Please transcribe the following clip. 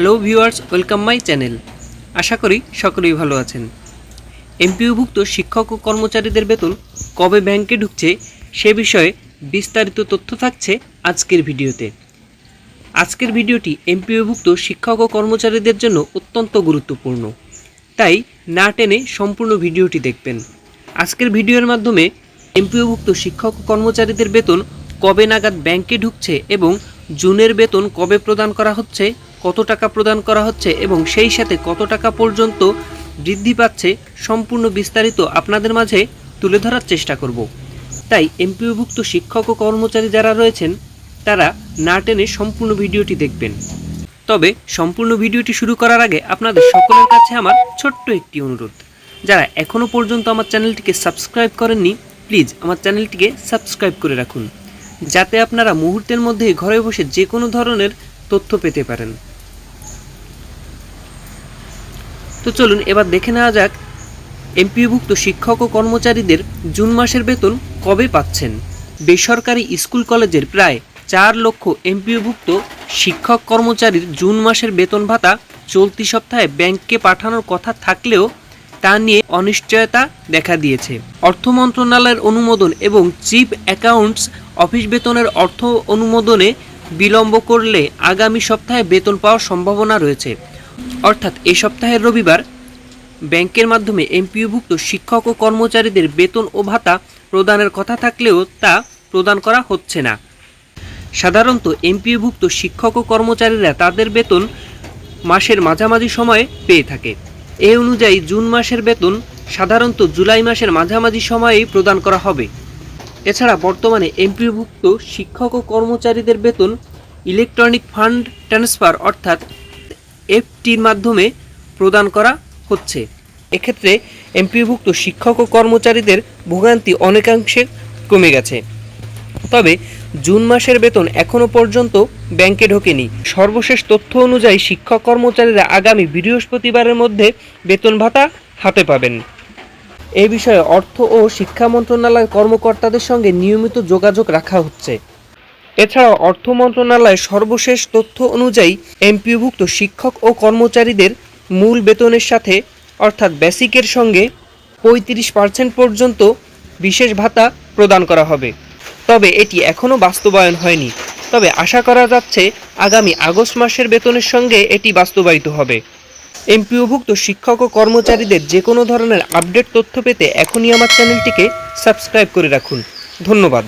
Hello viewers welcome my channel আশা করি সকলেই ভালো আছেন। এমপিওভুক্ত শিক্ষক ও কর্মচারীদের বেতন কবে ব্যাংকে ঢুকছে সে বিষয়ে বিস্তারিত তথ্য থাকছে আজকের ভিডিওতে। আজকের ভিডিওটি এমপিওভুক্ত শিক্ষক ও কর্মচারীদের জন্য অত্যন্ত গুরুত্বপূর্ণ। তাই না টেনে সম্পূর্ণ ভিডিওটি দেখবেন। আজকের ভিডিওর মাধ্যমে এমপিওভুক্ত শিক্ষক ও কর্মচারীদের বেতন কবে নাগাদ ব্যাংকে ঢুকছে এবং জুনের বেতন কবে প্রদান করা হচ্ছে কত টাকা প্রদান করা হচ্ছে এবং সেই সাথে কত টাকা পর্যন্ত বৃদ্ধি পাচ্ছে সম্পূর্ণ বিস্তারিত আপনাদের মাঝে তুলে ধরার চেষ্টা করব। তাই এমপিওভুক্ত শিক্ষক ও কর্মচারী যারা রয়েছেন, তারা না টেনে সম্পূর্ণ ভিডিওটি দেখবেন। তবে সম্পূর্ণ ভিডিওটি শুরু করার আগে আপনাদের সকলের কাছে আমার ছোট্ট একটি অনুরোধ। যারা এখনও পর্যন্ত আমার চ্যানেলটিকে সাবস্ক্রাইব করেননি, প্লিজ আমার চ্যানেলটিকে সাবস্ক্রাইব করে রাখুন। যাতে আপনারা মুহূর্তের মধ্যে ঘরে বসে যে কোনো ধরনের তথ্য পেতে পারেন। তো চলুন এবার দেখে নেওয়া যাক এমপিওভুক্ত শিক্ষক ও কর্মচারীদের জুন মাসের বেতন কবে পাচ্ছেন? বেসরকারি স্কুল কলেজের প্রায় চার লক্ষ এমপিওভুক্ত শিক্ষক কর্মচারীর জুন মাসের বেতন ভাতা চলতি সপ্তাহে ব্যাংকে পাঠানোর কথা থাকলেও তা নিয়ে অনিশ্চয়তা দেখা দিয়েছে। অর্থ মন্ত্রণালয়ের অনুমোদন এবং চিফ অ্যাকাউন্টস অফিস বেতনের অর্থ অনুমোদনে বিলম্ব করলে আগামী সপ্তাহে বেতন পাওয়ার সম্ভাবনা রয়েছে। অর্থাৎ এ সপ্তাহের রবিবার, ব্যাংকের মাধ্যমে এমপিওভুক্ত শিক্ষক ও কর্মচারীদের বেতন ও ভাতা প্রদানের কথা থাকলেও তা প্রদান করা হচ্ছে না। সাধারণত এমপিওভুক্ত শিক্ষক ও কর্মচারীরা তাদের বেতন মাসের মাঝামাঝি সময়ে পেয়ে থাকে। এ অনুযায়ী জুন মাসের বেতন সাধারণত জুলাই মাসের মাঝামাঝি সময়েই প্রদান করা হবে। এছাড়া বর্তমানে এমপিওভুক্ত শিক্ষক ও কর্মচারীদের বেতন ইলেকট্রনিক ফান্ড ট্রান্সফার অর্থাৎ এফটির মাধ্যমে প্রদান করা হচ্ছে। এক্ষেত্রে এমপিভুক্ত শিক্ষক ও কর্মচারীদের ভোগান্তি অনেকাংশে কমে গেছে। তবে জুন মাসের বেতন এখনও পর্যন্ত ব্যাংকে ঢোকেনি। সর্বশেষ তথ্য অনুযায়ী শিক্ষক কর্মচারীরা আগামী বৃহস্পতিবারের মধ্যে বেতন ভাতা হাতে পাবেন। এ বিষয়ে অর্থ ও শিক্ষা মন্ত্রণালয়ের কর্মকর্তাদের সঙ্গে নিয়মিত যোগাযোগ রাখা হচ্ছে। এছাড়াও অর্থ মন্ত্রণালয়ের সর্বশেষ তথ্য অনুযায়ী এমপিওভুক্ত শিক্ষক ও কর্মচারীদের মূল বেতনের সাথে, অর্থাৎ বেসিকের সঙ্গে, পঁয়ত্রিশ পার্সেন্ট পর্যন্ত বিশেষ ভাতা প্রদান করা হবে। তবে এটি এখনও বাস্তবায়ন হয়নি। তবে আশা করা যাচ্ছে, আগামী আগস্ট মাসের বেতনের সঙ্গে এটি বাস্তবায়িত হবে। এমপিওভুক্ত শিক্ষক ও কর্মচারীদের যে কোনো ধরনের আপডেট তথ্য পেতে এখনই আমার চ্যানেলটিকে সাবস্ক্রাইব করে রাখুন। ধন্যবাদ।